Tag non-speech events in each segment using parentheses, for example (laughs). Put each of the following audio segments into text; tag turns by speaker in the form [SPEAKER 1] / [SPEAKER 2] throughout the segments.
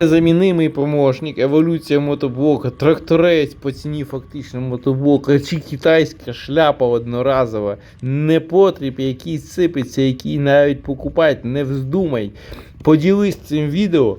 [SPEAKER 1] Незамінимий помощник, еволюція мотоблока, тракторець по ціні фактично мотоблока, чи китайська шляпа одноразова, непотріб, який сипеться, який навіть покупати не вздумай. Поділись цим відео,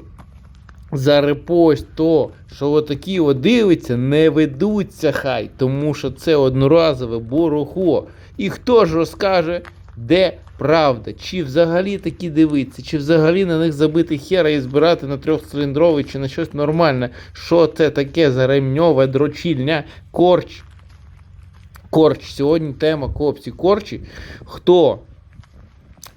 [SPEAKER 1] зарепост то, що отакі от дивиться, не ведуться хай, тому що це одноразове борохо. І хто ж розкаже, де правда? Чи взагалі такі дивиться, чи взагалі на них забити хера і збирати на трьохциліндровий, чи на щось нормальне? Що це таке за ремньове дрочільня? Корч. Корч. Сьогодні тема копці корчі. Хто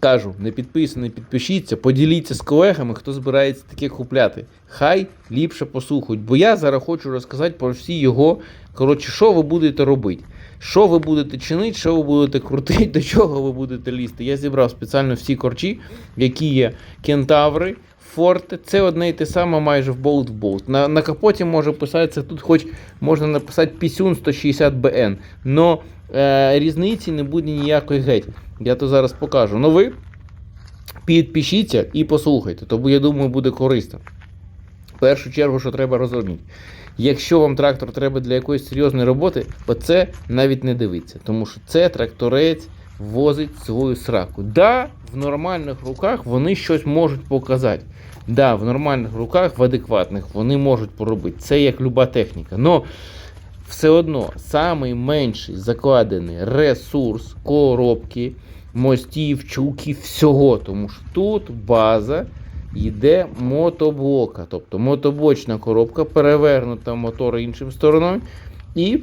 [SPEAKER 1] кажу, не підписаний, підпишіться, поділіться з колегами, хто збирається таке купляти. Хай ліпше послухають. Бо я зараз хочу розказати про всі його. Коротше, що ви будете робити? Що ви будете чинити, що ви будете крутити, до чого ви будете лізти. Я зібрав спеціально всі корчі, які є кентаври, форти. Це одне і те саме майже в болт в болт. На, на капоті може писатися тут, хоч можна написати пісюн 160 BN. Но е, різниці не буде ніякої геть. Я то зараз покажу. Ну ви підпишіться і послухайте, то я думаю, буде корисно. В першу чергу, що треба розуміти. Якщо вам трактор треба для якоїсь серйозної роботи, оце навіть не дивиться, тому що це тракторець возить свою сраку. Да, в нормальних руках вони щось можуть показати. Да, в нормальних руках, в адекватних, вони можуть поробити. Це як люба техніка. Но все одно самий менший закладений ресурс коробки, мостів, чуки, всього. Тому що тут база йде мотоблока. Тобто мотоблочна коробка, перевернута мотор іншим стороною. І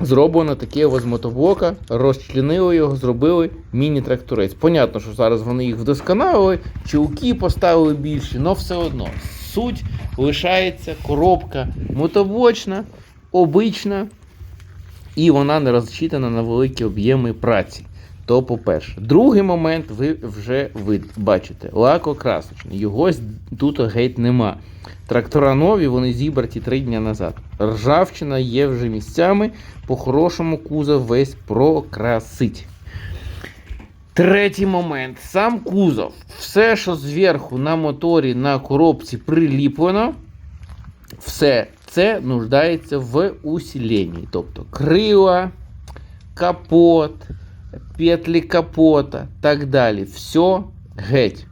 [SPEAKER 1] зроблено таке з мотоблока, розчленили його, зробили міні-тракторець. Понятно, що зараз вони їх вдосконалили, чулки поставили більші, але все одно. Суть лишається коробка мотоблочна, обична, і вона не розчитана на великі об'єми праці. То по-перше. Другий момент ви вже ви бачите. Лакокрасочний. Його тут геть нема. Трактора нові, вони зібраті три дні назад. Ржавчина є вже місцями, по-хорошому кузов весь прокрасить. Третій момент. Сам кузов. Все, що зверху на моторі, на коробці приліплено, все це нуждається в усіленні. Тобто крила, капот, петлі капота, так далі. Все геть.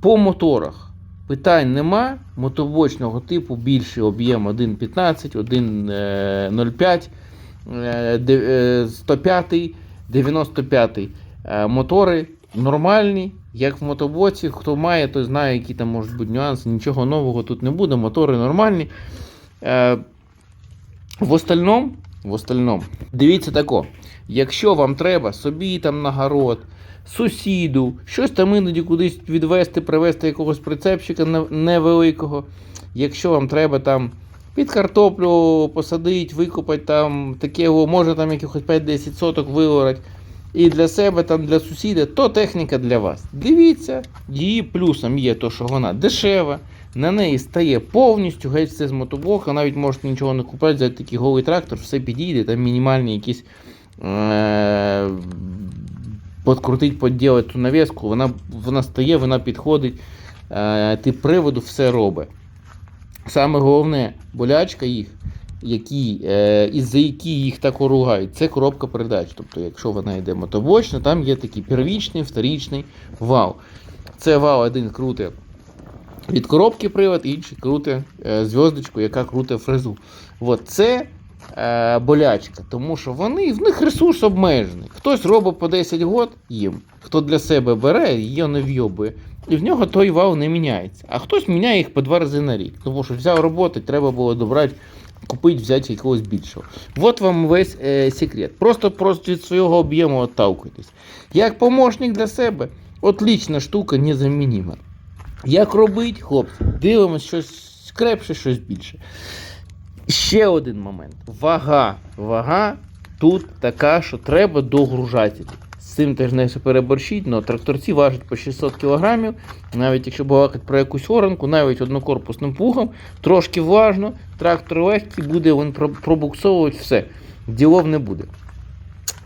[SPEAKER 1] По моторах питань нема. Мотоблочного типу більший об'єм 1.15, 1.05, е, де- е, 105, 95. Е, Мотори нормальні, як в мотоблоці. Хто має, той знає, які там можуть бути нюанси. Нічого нового тут не буде. Мотори нормальні. Е, В остальному, в остальному, дивіться тако. Якщо вам треба собі там на сусіду, щось там іноді кудись відвести, привезти якогось прицепчика невеликого. Якщо вам треба там під картоплю посадити, викопати там таке, може там якихось 5-10 соток виорати. І для себе, там для сусіда, то техніка для вас. Дивіться, її плюсом є то, що вона дешева, на неї стає повністю, геть все з мотоблока, навіть можете нічого не купити, взяти такий голий трактор, все підійде, там мінімальні якісь е- подкрутить, поділити ту навіску, вона, вона стає, вона підходить, е- тип приводу все робить. Саме головне, болячка їх, які, е, із-за які їх так оругають, це коробка передач. Тобто, якщо вона йде мотоблочна, там є такий первічний, вторічний вал. Це вал один крутить від коробки привод, інший крутить е, зв'язочку, яка крутить фрезу. От це е, болячка, тому що вони, в них ресурс обмежений. Хтось робить по 10 год їм, хто для себе бере, її не вйобує. І в нього той вал не міняється. А хтось міняє їх по два рази на рік. Тому що взяв роботи, треба було добрати, купити, взяти якогось більшого. От вам весь е, секрет. Просто, просто від свого об'єму отталкуйтесь. Як помощник для себе, отлічна штука, незамінима. Як робить, хлопці, дивимось щось крепше, щось більше. Ще один момент. Вага. Вага тут така, що треба догружати. З цим теж не переборщить, але тракторці важать по 600 кг. Навіть якщо балакати про якусь оранку, навіть однокорпусним пугом, трошки влажно, трактор легкий, буде він пробуксовувати все. Ділов не буде.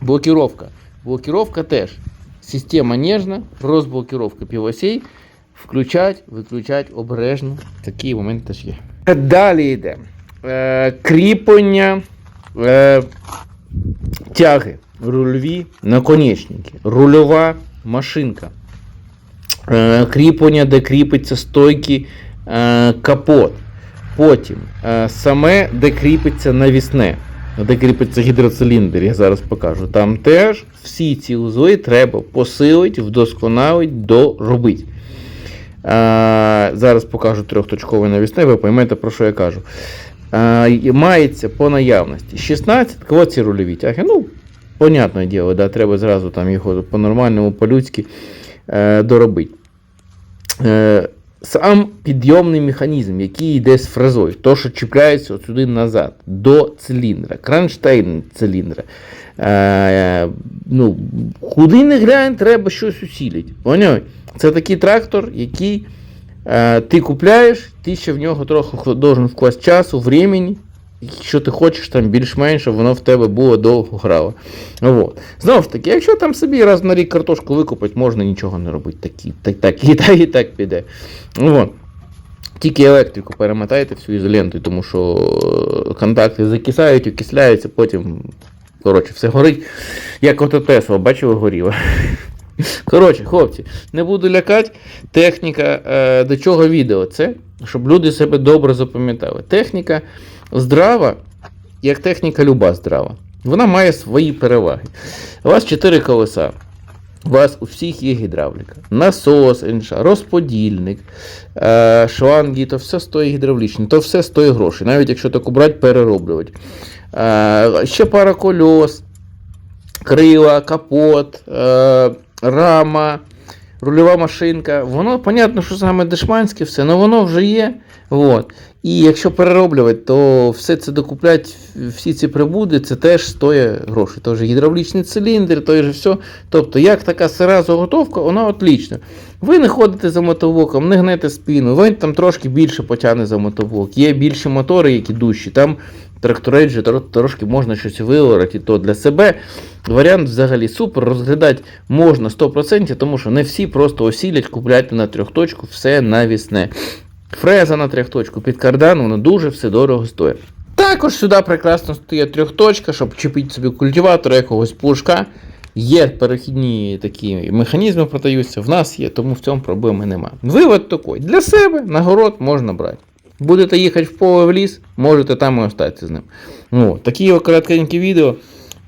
[SPEAKER 1] Блокіровка. Блокіровка теж. Система ніжна, розблокіровка півосей. Включать, виключать обережно. Такий момент теж є. Далі йде. Е, кріплення е, тяги, рульові наконечники, рульова машинка. Е, кріплення, де кріпиться стойки, е, капот. Потім е, саме, де кріпиться навісне, де кріпиться гідроциліндр, я зараз покажу. Там теж всі ці узли треба посилити, вдосконалити, доробити. Е, зараз покажу трьохточкове навісне, ви поймете, про що я кажу. Е, мається по наявності 16 оці ці рульові тяги. Ну, понятне діло, да, треба зразу там його по-нормальному, по-людськи е, доробити. Сам підйомний механізм, який йде з фрезою, то, що чіпляється от сюди назад, до циліндра, кронштейн циліндра. Е, ну, куди не глянь, треба щось усілити. Це такий трактор, який е, ти купляєш, ти ще в нього трохи должен вкласти часу, времени, що ти хочеш там більш-менш, воно в тебе було довго грало. Вот. Знову ж таки, якщо там собі раз на рік картошку викупити, можна нічого не робити. Так, і- так, так, і, так, і так піде. Вот. Тільки електрику перемотайте всю ізолентою, тому що е, контакти закисають, окисляються, потім. Коротше, все горить. Як ото Тесла, бачили, горіло. (laughs) Коротше, хлопці, не буду лякати. Техніка е, до чого відео? Це, щоб люди себе добре запам'ятали. Техніка здрава, як техніка люба здрава. Вона має свої переваги. У вас 4 колеса. У вас у всіх є гідравліка. Насос, інша, розподільник, е, шланги, то все стоїть гідравлічно, то все стоїть грошей. Навіть якщо так убрати, перероблювати. Е, ще пара кольос, крила, капот, е, рама, рульова машинка. Воно, понятно, що саме дешманське все, але воно вже є. Вот. І якщо перероблювати, то все це докуплять, всі ці прибуди, це теж стоїть грошей. Тож гідравлічний циліндр, то же все. Тобто, як така сира заготовка, вона отлічна. Ви не ходите за мотоблоком, не гнете спину, він там трошки більше потягне за мотоблок. Є більші мотори, які дужчі. Там тракторейджі тро- трошки можна щось виворити, то для себе варіант взагалі супер. Розглядати можна 100%, тому що не всі просто осілять, купляйте на трьохточку все навісне. Фреза на трьохточку під кардан, воно дуже все дорого стоїть. Також сюди прекрасно стоїть трьохточка, щоб чіпити собі культиватора якогось пушка. Є перехідні такі механізми продаються, в нас є, тому в цьому проблеми немає. Вивод такий. Для себе на город можна брати. Будете їхати в поле в ліс, можете там і остатися з ним. Ну, такі от коротенькі відео.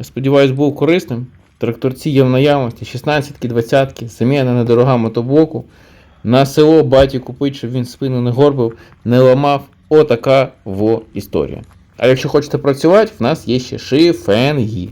[SPEAKER 1] Сподіваюсь, був корисним. Тракторці є в наявності, 16-ки, 20-ки, заміна недорога мотоблоку. На село баті купить, щоб він спину не горбив, не ламав. Отака во історія. А якщо хочете працювати, в нас є ще шифенги.